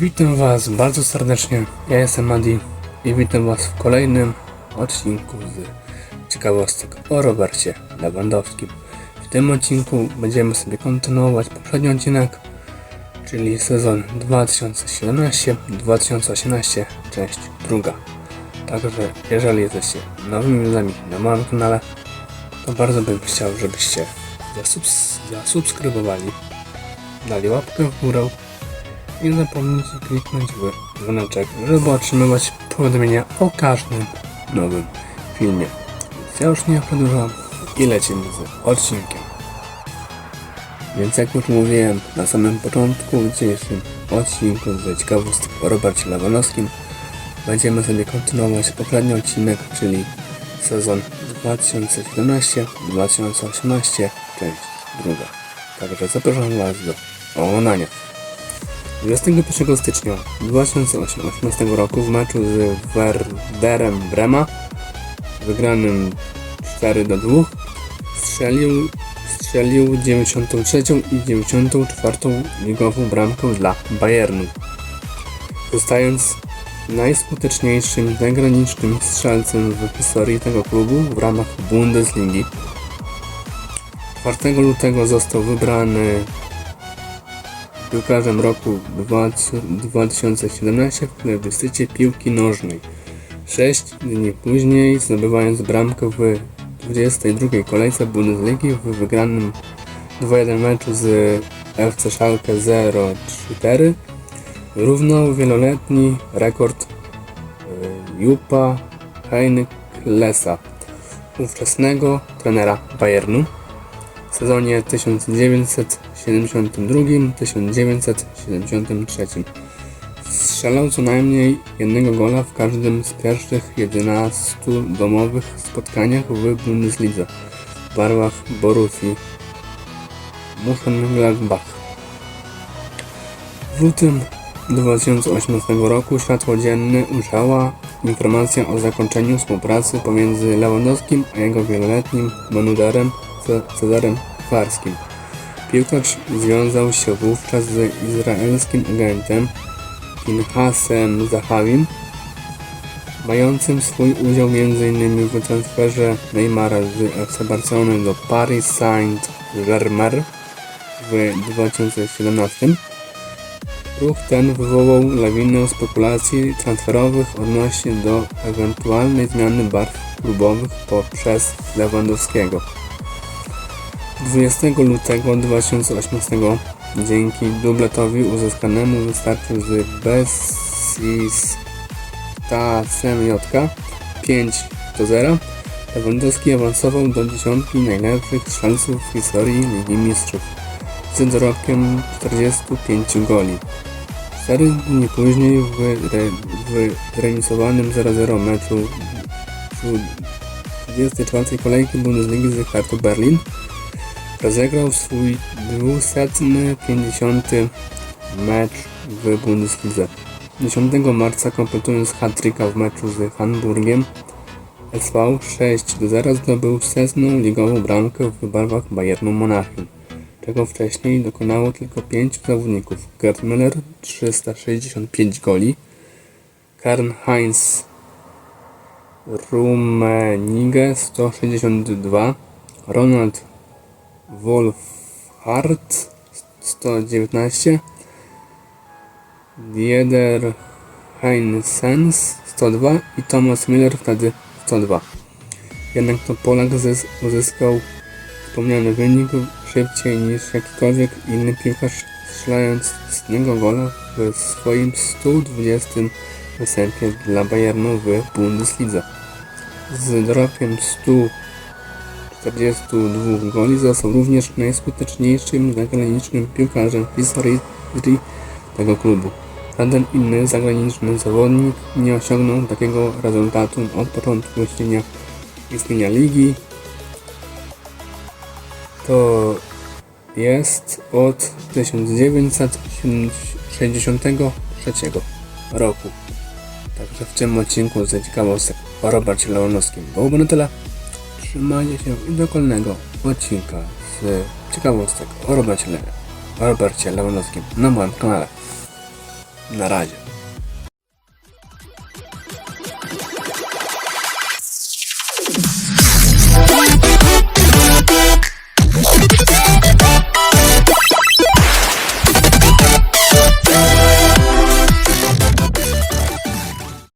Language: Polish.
Witam Was bardzo serdecznie. Ja jestem Madi i witam Was w kolejnym odcinku z ciekawostek o Robercie Lewandowskim. W tym odcinku będziemy sobie kontynuować poprzedni odcinek, czyli sezon 2017-2018, część druga. Także jeżeli jesteście nowymi widzami na moim kanale, to bardzo bym chciał, żebyście zasubs- zasubskrybowali, dali łapkę w górę nie zapomnijcie kliknąć w dzwoneczek, żeby otrzymywać powiadomienia o każdym nowym filmie. Ja już nie przedłużam i lecimy z odcinkiem. Więc jak już mówiłem na samym początku w dzisiejszym odcinku z ciekawostek o Robercie Lewandowskim będziemy sobie kontynuować poprzedni odcinek, czyli sezon 2017-2018, część druga. Także zapraszam Was do oglądania. 21 stycznia 2018 roku w meczu z Werderem Brema wygranym 4 do 2 strzelił, strzelił 93 i 94 ligową bramkę dla Bayernu zostając najskuteczniejszym zagranicznym strzelcem w historii tego klubu w ramach Bundesligi. 4 lutego został wybrany piłkarzem roku 20- 2017 w plebiscycie piłki nożnej. 6 dni później zdobywając bramkę w 22 kolejce Bundesligi w wygranym 2-1 meczu z FC Schalke 0-4 równał wieloletni rekord e, Jupa Heineklesa, ówczesnego trenera Bayernu w sezonie 1972-1973. Strzelał co najmniej jednego gola w każdym z pierwszych 11 domowych spotkaniach w Bundeslidze w barwach Borussii Mönchengladbach. W lutym 2018 roku światło dzienne ujrzała informacja o zakończeniu współpracy pomiędzy Lewandowskim a jego wieloletnim menuderem Ce- Cezarem Kwarskim. Piłkarz związał się wówczas z izraelskim agentem Pinhasem Zahawim, mającym swój udział m.in. w transferze Neymara z FC Barcelony do Paris Saint-Germain w 2017. Ruch ten wywołał lawinę spekulacji transferowych odnośnie do ewentualnej zmiany barw klubowych poprzez Lewandowskiego. 20 lutego 2018 dzięki dubletowi uzyskanemu wystarczył z Besistasem Jotka 5 do 0 Lewandowski awansował do dziesiątki najlepszych strzelców w historii Ligi Mistrzów z dorobkiem 45 goli. Cztery dni później w, re, w zremisowanym 0-0 meczu w 24 kolejki Bundesligi z Hertha Berlin rozegrał swój 250 mecz w Bundeslidze. 10 marca kompletując hat-tricka w meczu z Hamburgiem SV 6 do 0 zdobył setną ligową bramkę w barwach Bayernu Monachium czego wcześniej dokonało tylko 5 zawodników. Gerd Müller 365 goli, Karl-Heinz Rummenigge 162, Ronald Wolfhard 119 Dieder Heinsens 102 i Thomas Miller wtedy 102. Jednak to Polak uzyskał wspomniany wynik szybciej niż jakikolwiek inny piłkarz strzelając jednego gola w swoim 120 występie dla Bayernu w Bundeslidze. Z dropiem 100 42 goli został również najskuteczniejszym zagranicznym piłkarzem w historii tego klubu. Żaden inny zagraniczny zawodnik nie osiągnął takiego rezultatu od początku istnienia, istnienia ligi. To jest od 1963 roku. Także w tym odcinku z ciekawostek o Robercie Leonowskim byłoby na tyle. Trzymajcie się i do kolejnego odcinka z ciekawostek o Robercie, Le- Robercie Lewandowskim na moim kanale. Na razie.